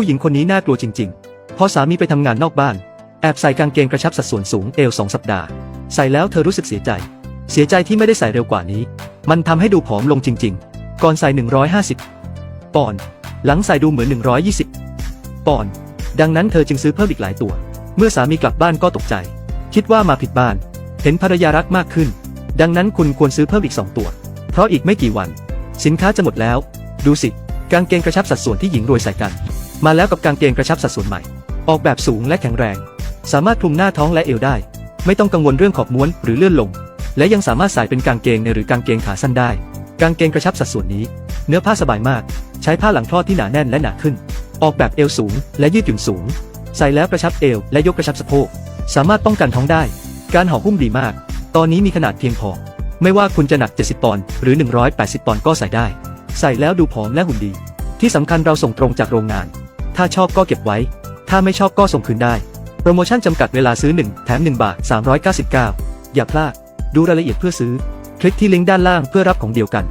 ผู้หญิงคนนี้น่ากลัวจริง ๆ พอสามีไปทำงานนอกบ้าน แอบใส่กางเกงกระชับสัดส่วนสูงเอวสองสัปดาห์ ใส่แล้วเธอรู้สึกเสียใจ เสียใจที่ไม่ได้ใส่เร็วกว่านี้ มันทำให้ดูผอมลงจริง ๆ ก่อนใส่ 150 ปอนด์หลังใส่ดูเหมือน 120 ปอนด์ดังนั้นเธอจึงซื้อเพิ่มอีกหลายตัว เมื่อสามีกลับบ้านก็ตกใจ คิดว่ามาผิดบ้าน เห็นภรรยารักมากขึ้น ดังนั้นคุณควรซื้อเพิ่มอีก 2 ตัว เพราะอีกไม่กี่วัน สินค้าจะหมดแล้ว ดูสิ กางเกงกระชับสัดส่วนที่หญิงรวยใส่กัน มาแล้วกับกางเกงกระชับสัดส่วนใหม่ ออกแบบสูงและแข็งแรง สามารถคลุมหน้าท้องและเอวได้ ไม่ต้องกังวลเรื่องขอบม้วนหรือเลื่อนลง และยังสามารถใส่เป็นกางเกงในหรือกางเกงขาสั้นได้ กางเกงกระชับสัดส่วนนี้ เนื้อผ้าสบายมาก ใช้ผ้าหลังคลอดที่หนาแน่นและหนาขึ้น ออกแบบเอวสูง และยืดหยุ่นสูง ใส่แล้วกระชับเอวและยกกระชับสะโพก สามารถป้องกันท้องได้ การห่อหุ้มดีมาก ตอนนี้มีขนาดเพียงพอ ไม่ว่าคุณจะหนัก 70 ปอนด์หรือ 180 ปอนด์ก็ใส่ได้ ใส่แล้วดูผอมและหุ่นดี ที่สำคัญเราส่งตรงจากโรงงาน ถ้าชอบก็เก็บไว้ ถ้าไม่ชอบก็ส่งคืนได้ โปรโมชั่นจำกัดเวลาซื้อ 1 แถม 1 บาท 399 อย่าพลาด ดูรายละเอียดเพื่อซื้อ คลิกที่ลิงก์ด้านล่างเพื่อรับของเดียวกัน